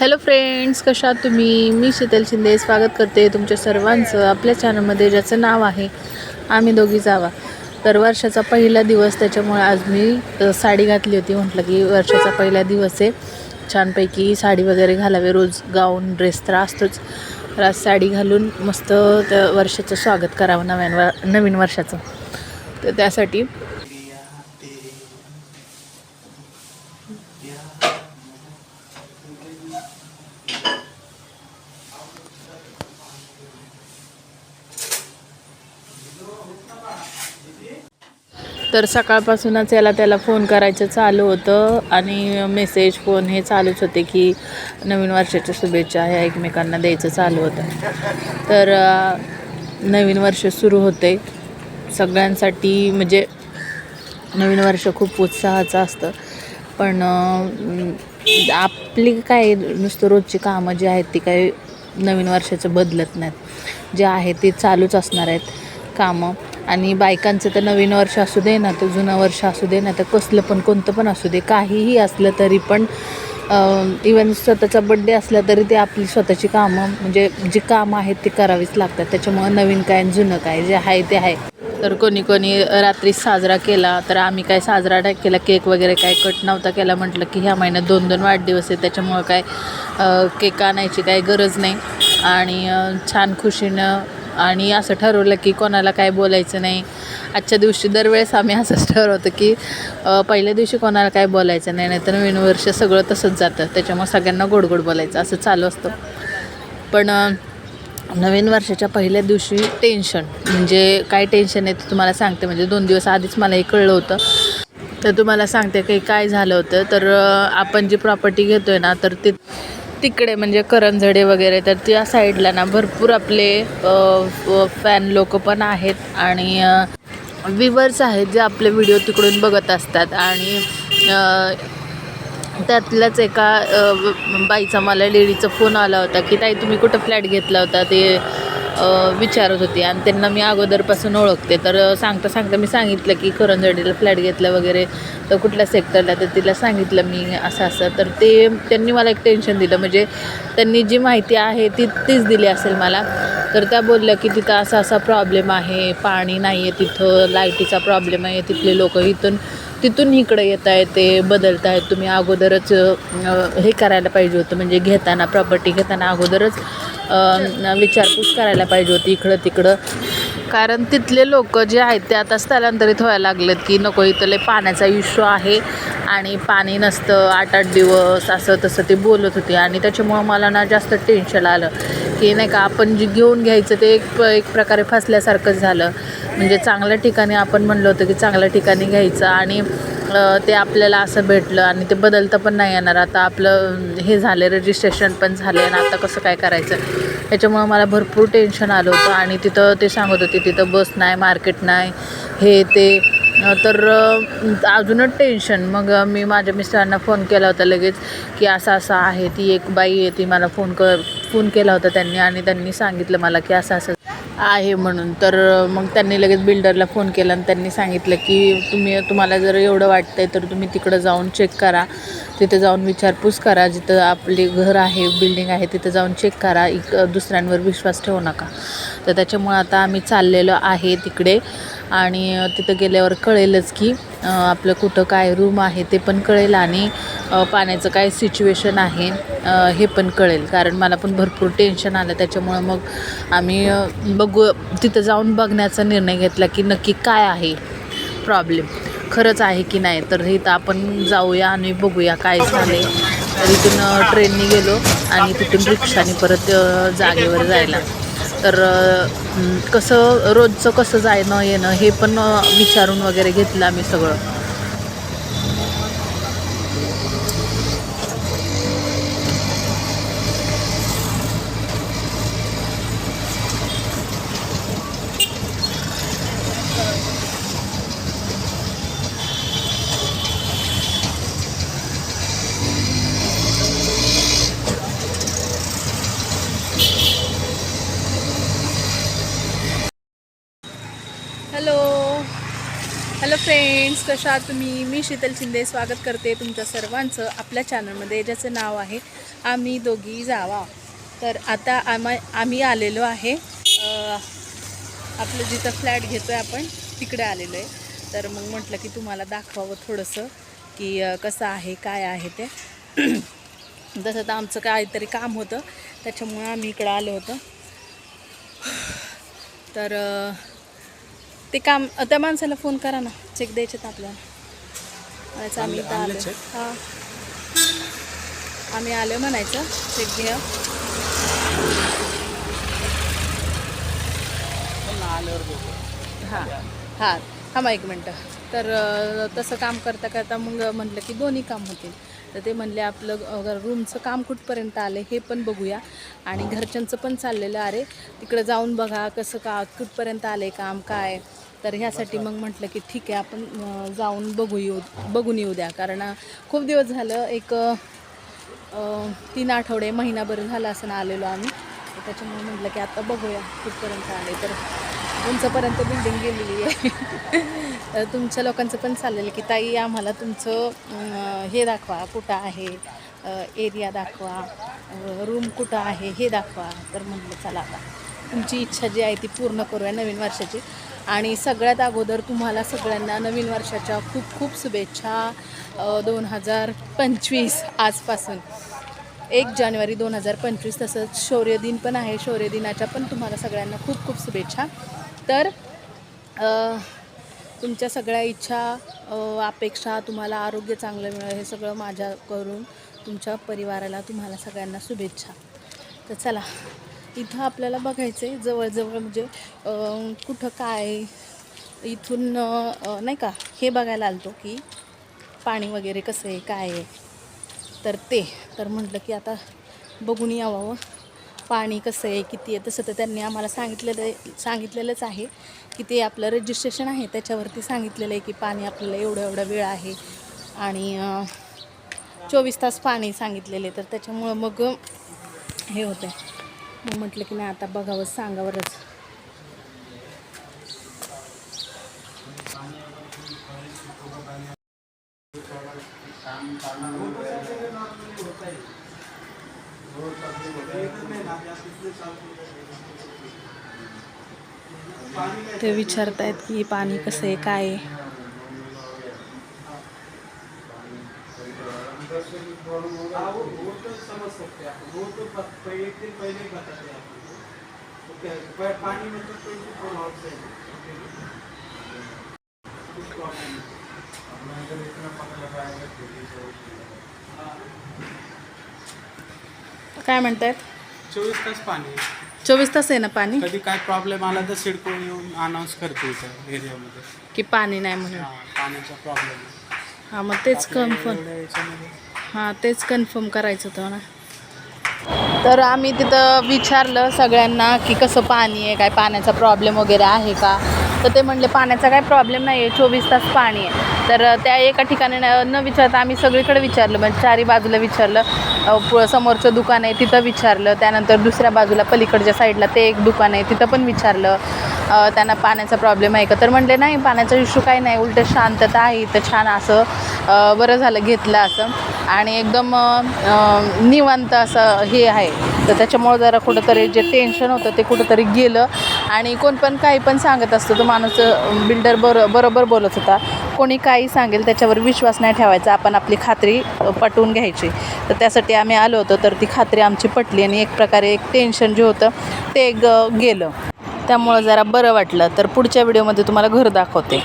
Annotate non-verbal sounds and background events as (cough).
Hello friends कशा तुम्ही? मी शीतल शिंदे. स्वागत करते तुमच्या सर्वांचं आपल्या चॅनलमध्ये ज्याचं नाव आहे आम्ही दोघी जावा. तर वर्षाचा पहिला दिवस त्याच्यामुळे आज मी साडी घातली होती. म्हटलं की वर्षाचा पहिला दिवस आहे. छानपैकी साडी वगैरे घालावे. रोज गाऊन ड्रेस तर असतोच. तर आज साडी घालून मस्त त्या वर्षाचं स्वागत करावं नव्यान वा नवीन वर्षाचं. तर त्यासाठी तर सकाळपासूनच याला त्याला फोन करायचं चालू होतं आणि मेसेज फोन हे चालूच होते की नवीन वर्षाच्या शुभेच्छा ह्या एकमेकांना द्यायचं चालू होतं. तर नवीन वर्ष सुरू होते. सगळ्यांसाठी म्हणजे नवीन वर्ष खूप उत्साहाचं असतं. पण आपली काय नुसतं रोजची कामं जी आहेत ती काही नवीन वर्षाचं बदलत नाहीत. जे आहे ते चालूच असणार आहेत कामं. आणि बायकांचं तर नवीन वर्ष असू दे ना तर जुनं वर्ष असू दे ना तर कसलं पण कोणतं पण असू दे काहीही असलं तरी पण इवन स्वतःचा बड्डे असला तरी ते आपली स्वतःची कामं म्हणजे जी कामं आहेत ती करावीच लागतात. त्याच्यामुळं नवीन काय आणि जुनं काय जे आहे ते आहे. तर कोणी कोणी रात्री साजरा केला तर आम्ही काय साजरा नाही केला केक वगैरे काय कट नव्हता केला म्हटलं की ह्या महिन्यात दोन दोन वाढदिवस आहे त्याच्यामुळं काय केक आणायची काही गरज नाही. आणि छान खुशीनं आणि असं ठरवलं की कोणाला काय बोलायचं नाही. आजच्या दिवशी दरवेळेस आम्ही असंच ठरवतो की पहिल्या दिवशी कोणाला काय बोलायचं नाही नाहीतर नवीन वर्ष सगळं तसंच जातं. त्याच्यामुळे सगळ्यांना गोड गोड बोलायचं असं चालू असतं. पण नवीन वर्षाच्या पहिल्या दिवशी टेन्शन म्हणजे काय टेन्शन आहे ते तुम्हाला सांगते. म्हणजे दोन दिवस आधीच मला हे कळलं होतं. तर तुम्हाला सांगते काही काय झालं होतं. तर आपण जी प्रॉपर्टी घेतो आहे ना तर ते तिकडे म्हणजे करंजडे वगैरे तर त्या साईडला ना भरपूर आपले फॅन लोक पण आहेत आणि विवर्स आहेत जे आपले व्हिडिओ तिकडून बघत असतात आणि त्यातल्याच एका बाईचा मला लेडीचा फोन आला होता की ताई तुम्ही कुठं फ्लॅट घेतला होता? ते विचारत होती. आणि त्यांना मी अगोदरपासून ओळखते. तर सांगता सांगता मी सांगितलं की करंजडीला फ्लॅट घेतला वगैरे. तर कुठल्या सेक्टरला तर तिला सांगितलं मी असं असं. तर ते त्यांनी मला एक टेन्शन दिलं. म्हणजे त्यांनी जी माहिती आहे ती तीच दिली असेल मला. तर त्या बोलल्या की तिथं असा असा प्रॉब्लेम आहे. पाणी नाही आहे तिथं. लाईटीचा प्रॉब्लेम आहे. तिथले लोक इथून तिथून इकडे येत आहे ते बदलत आहेत. तुम्ही अगोदरच हे करायला पाहिजे होतं. म्हणजे घेताना प्रॉपर्टी घेताना अगोदरच विचारपूस करायला पाहिजे होती इकडं तिकडं. कारण तिथले लोक जे आहेत ते आता स्थलांतरित व्हायला लागलेत की नको इथले पाण्याचा इश्यू आहे आणि पाणी नसतं आठ आठ दिवस असं तसं ते बोलत होते. आणि त्याच्यामुळं मला ना जास्त टेन्शन आलं की नाही का आपण जे घेऊन घ्यायचं ते एक एक प्रकारे फसल्यासारखंच झालं. म्हणजे चांगल्या ठिकाणी आपण म्हणलं होतं की चांगल्या ठिकाणी घ्यायचं. आणि ते आपल्याला असं भेटलं आणि ते बदलता पण नाही येणार. आता आपलं हे झालं रजिस्ट्रेशन पण झालं आणि आता कसं काय करायचं? याच्यामुळं मला भरपूर टेन्शन आलं होतं आणि तिथं ते सांगत होते तिथं बस नाही मार्केट नाही हे ते. तर अजूनच टेन्शन मग मी माझ्या मिस्टरांना फोन केला होता लगेच की असं असं आहे ती एक बाई आहे ती मला फोन कर फोन केला होता त्यांनी आणि त्यांनी सांगितलं मला की असं असं आहे म्हणून. तर मग त्यांनी लगेच बिल्डरला फोन केला आणि त्यांनी सांगितलं की तुम्ही तुम्हाला जर एवढं वाटतं आहे तर तुम्ही तिकडं जाऊन चेक करा. तिथं जाऊन विचारपूस करा. जिथं आपले घर आहे बिल्डिंग आहे तिथं जाऊन चेक करा. इक दुसऱ्यांवर विश्वास ठेवू नका. तर त्याच्यामुळं आता आम्ही चाललेलो आहे तिकडे. आणि तिथं गेल्यावर कळेलच की आपलं कुठं काय रूम आहे ते पण कळेल. आणि पाण्याचं काय सिच्युएशन आहे. हे पण कळेल. कारण मला पण भरपूर टेन्शन आलं. त्याच्यामुळं मग आम्ही बघू. तिथं जाऊन बघण्याचा निर्णय घेतला की नक्की काय आहे प्रॉब्लेम खरंच आहे की नाही? तर इथं आपण जाऊया आणि बघूया काय झाले तर इथून ट्रेननी ट्रेनने गेलो आणि तिथून रिक्षाने परत जागेवर जायला. तर कसं रोजचं कसं जायणं येणं हे पण विचारून वगैरे घेतलं आम्ही सगळं. हॅलो हॅलो फ्रेंड्स कशा आहात तुम्ही? मी शीतल शिंदे स्वागत करते तुमच्या सर्वांचं आपल्या चॅनलमध्ये ज्याचं नाव आहे आम्ही दोघी जावा. तर आता आम्हा आम्ही आलेलो आहे आपलं जिथं फ्लॅट घेतो आहे आपण तिकडे आलेलो आहे. तर मग म्हटलं की तुम्हाला दाखवावं थोडंसं की कसं आहे काय आहे ते. (clears throat) तसं तर आमचं काहीतरी काम होतं त्याच्यामुळं आम्ही इकडं आलो होतो. तर ते काम त्या माणसाला फोन करा ना. चेक द्यायचे तर आपल्याला. म्हणायचं आम्ही इथं आलो हां. आम्ही आलो म्हणायचं. चेक घ्या. हां. हां. थांबा एक मिनटं. तर तसं काम करता करता मग म्हटलं की दोन्ही काम होतील. तर ते म्हणले आपलं रूमचं काम कुठपर्यंत आलं हे पण बघूया. आणि घरच्यांचं पण चाललेलं अरे तिकडं जाऊन बघा कसं का कुठपर्यंत आलं काम काय? तर ह्यासाठी मग म्हटलं की ठीक आहे आपण जाऊन बघू येऊ बघून येऊ द्या. कारण खूप दिवस झालं एक तीन आठवडे महिनाभर झाला असं आलेलो आम्ही. त्याच्यामुळे म्हटलं की आता बघूया कुठपर्यंत आले. तर उंचपर्यंत बिल्डिंग गेलेली आहे. (laughs) तर तुमच्या लोकांचं पण चाललेलं की ताई आम्हाला तुमचं हे दाखवा कुठं आहे? एरिया दाखवा. रूम कुठं आहे? हे दाखवा. तर म्हटलं चला आता. तुमची इच्छा जी आहे ती पूर्ण करूया नवीन वर्षाची. आणि सगळ्यात अगोदर तुम्हाला सगळ्यांना नवीन वर्षाच्या खूप खूप शुभेच्छा दोन हजार पंचवीस आजपासून. एक जानेवारी दोन हजार पंचवीस तसंच शौर्य दिन पण आहे. शौर्य दिनाच्या पण तुम्हाला सगळ्यांना खूप खूप शुभेच्छा. तर तुमच्या सगळ्या इच्छा अपेक्षा तुम्हाला आरोग्य चांगलं मिळेल हे सगळं माझ्या करून तुमच्या परिवाराला तुम्हाला सगळ्यांना शुभेच्छा. तर चला इथं आपल्याला बघायचं आहे जवळजवळ म्हणजे कुठं काय इथून नाही का हे बघायला आलतो की पाणी वगैरे कसं आहे काय आहे. तर ते तर म्हटलं की आता बघून यावं पाणी कसं आहे किती आहे तसं तर त्यांनी आम्हाला सांगितलेलं सांगितलेलंच आहे की ते आपलं रजिस्ट्रेशन आहे त्याच्यावरती सांगितलेलं आहे की पाणी आपल्याला एवढं एवढा वेळ आहे. आणि चोवीस तास पाणी सांगितलेले तर त्याच्यामुळं मग हे होतं मग म्हटलं की नाही आता बघावं सांगावरच. ते विचारतायत की पाणी कसं आहे काय आहे? समझ सकते हैं आप वो तो ब- पह- एक दिन पहले ही बताते हैं आपको ओके प- पानी में तो ट्वेंटी फोर आवर्स है कुछ प्रॉब्लम नहीं काय म्हणतायत चोवीस तास पाणी. चोवीस तास आहे ना पाणी? कधी काय प्रॉब्लेम आला तर सिडको येऊन अनाऊन्स करते इथं एरियामध्ये की पाणी नाही म्हणून. हा पाण्याचा प्रॉब्लेम हां मग तेच कन्फर्म याच्यामध्ये हां तेच कन्फर्म करायचं होतं ना. तर आम्ही तिथं विचारलं सगळ्यांना की कसं पाणी आहे काय पाण्याचा प्रॉब्लेम वगैरे आहे का? तर ते म्हणले पाण्याचा काय प्रॉब्लेम नाही आहे चोवीस तास पाणी आहे. तर त्या एका ठिकाणी न न विचारता आम्ही सगळीकडे विचारलं म्हणजे चारी बाजूला विचारलं. पु- समोरचं दुकान आहे तिथं विचारलं. त्यानंतर दुसऱ्या बाजूला पलीकडच्या साईडला ते एक दुकान आहे तिथं पण विचारलं. त्यांना पाण्याचा प्रॉब्लेम आहे का? तर म्हणले नाही पाण्याचा इश्यू काही नाही उलट शांतता आहे इथं छान असं. बरं झालं घेतलं असं. आणि एकदम निवांत असं हे आहे. तर त्याच्यामुळं जरा कुठंतरी जे टेन्शन होतं ते कुठंतरी गेलं. आणि कोण पण काही पण सांगत असतो तो माणूस बिल्डर बरो बरोबर बोलत होता. कोणी काही सांगेल त्याच्यावर विश्वास नाही ठेवायचा आपण आपली खात्री पटवून घ्यायची. तर त्यासाठी आम्ही आलो होतो तर ती खात्री आमची पटली आणि एक प्रकारे एक टेन्शन जे होतं ते ग गेलं. त्यामुळं जरा बरं वाटलं. तर पुढच्या व्हिडिओमध्ये तुम्हाला घर दाखवते.